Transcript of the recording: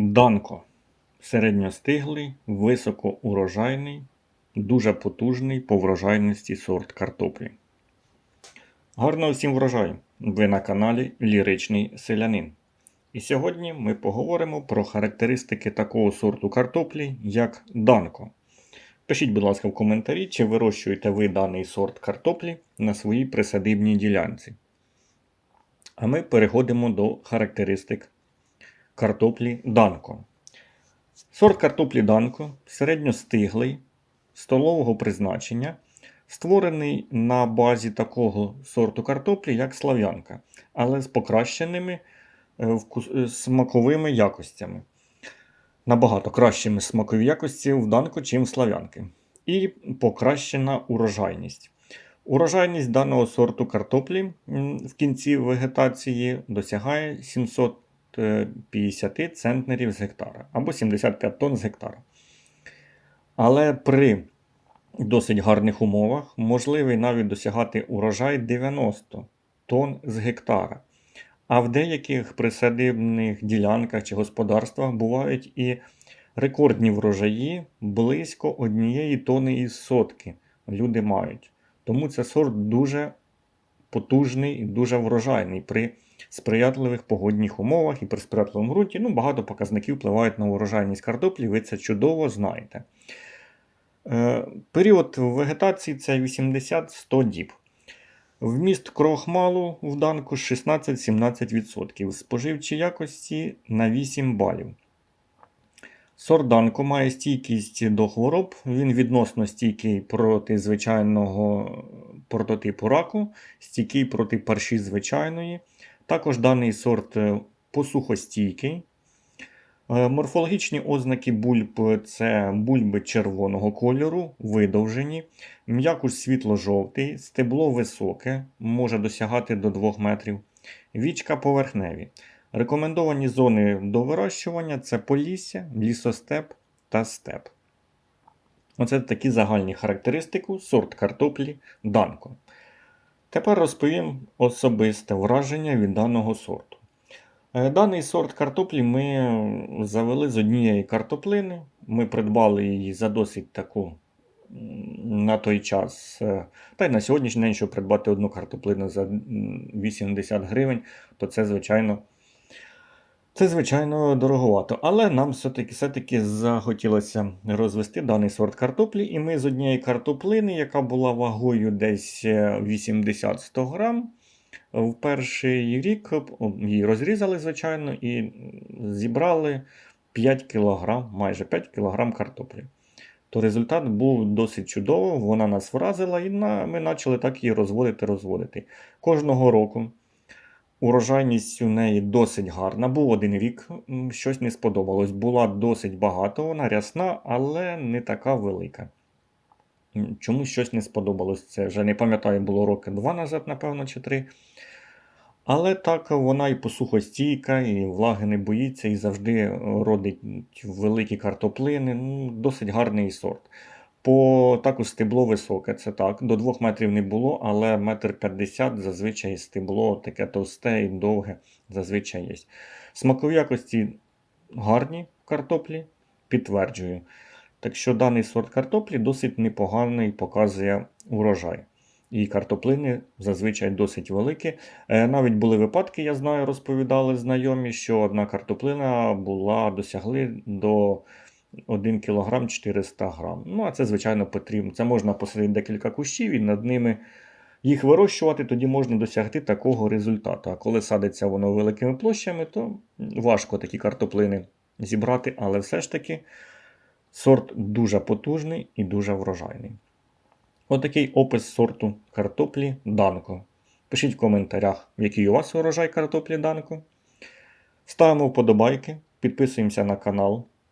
Данко. Середньостиглий, високоурожайний, дуже потужний по врожайності сорт картоплі. Гарного всім врожаю! Ви на каналі Ліричний Селянин. І сьогодні ми поговоримо про характеристики такого сорту картоплі, як Данко. Пишіть, будь ласка, в коментарі, чи вирощуєте ви даний сорт картоплі на своїй присадибній ділянці. А ми переходимо до характеристик картоплі Данко. Сорт картоплі Данко середньостиглий, столового призначення, створений на базі такого сорту картоплі, як слав'янка, але з покращеними е, е, смаковими якостями. Набагато кращими смакові якості в Данко, чим в слав'янки. І покращена урожайність. Урожайність даного сорту картоплі в кінці вегетації досягає 750 центнерів з гектара або 75 тонн з гектара. Але при досить гарних умовах можливий навіть досягати урожай 90 тонн з гектара. А в деяких присадибних ділянках чи господарствах бувають і рекордні врожаї близько однієї тони із сотки люди мають. Тому це сорт дуже потужний і дуже врожайний при сприятливих погодних умовах і при сприятливому ґрунті. Ну, багато показників впливають на урожайність картоплі, ви це чудово знаєте. Е, період вегетації це 80-100 діб. Вміст крохмалу в данку 16-17%. Споживчі якості на 8 балів. Сорт данку має стійкість до хвороб. Він відносно стійкий проти звичайного прототипу раку, стійкий проти парші звичайної. Також даний сорт е, посухостійкий. Е, Морфологічні ознаки бульб це бульби червоного кольору, видовжені, м'якуш світло-жовтий, стебло високе, може досягати до 2 метрів, вічка поверхневі. Рекомендовані зони до вирощування це полісся, лісостеп та степ. Оце такі загальні характеристики сорт картоплі Данко. Тепер розповім особисте враження від даного сорту. Е, Даний сорт картоплі ми завели з однієї картоплини. Ми придбали її за досить таку на той час. е, Та й на сьогоднішній день, щоб придбати одну картоплину за 80 гривень, то це, звичайно, це, звичайно, дороговато. Але нам все-таки, все-таки захотілося розвести даний сорт картоплі. І ми з однієї картоплини, яка була вагою десь е, 80-100 грам, в перший рік її розрізали, звичайно, і зібрали 5 кг, майже 5 кг картоплі. То результат був досить чудовий, вона нас вразила, і ми почали так її розводити, розводити. Кожного року урожайність у неї досить гарна. Був один рік, щось не сподобалось. Була досить багато, вона рясна, але не така велика. М, Чомусь щось не сподобалось. Це вже не пам'ятаю, було роки два назад, напевно, чи три. Але так вона і посухостійка, і влаги не боїться, і завжди родить великі картоплини. Ну, досить гарний сорт. По також стебло високе, це так. До 2 метрів не було, але метр 50 зазвичай стебло таке товсте і довге зазвичай є. Смакові якості гарні картоплі, підтверджую. Так що даний сорт картоплі досить непоганий показує урожай. І картоплини зазвичай досить великі. Е, Навіть були випадки, я знаю, розповідали знайомі, що одна картоплина була досягли до 1 кг 400 грам. Ну, а це, звичайно, потрібно. Це можна посадити декілька кущів і над ними їх вирощувати, тоді можна досягти такого результату. А коли садиться воно великими площами, то важко такі картоплини зібрати, але все ж таки сорт дуже потужний і дуже врожайний. Отакий опис сорту картоплі Данко. Пишіть в коментарях, який у вас урожай картоплі Данко. Ставимо вподобайки, підписуємося на канал.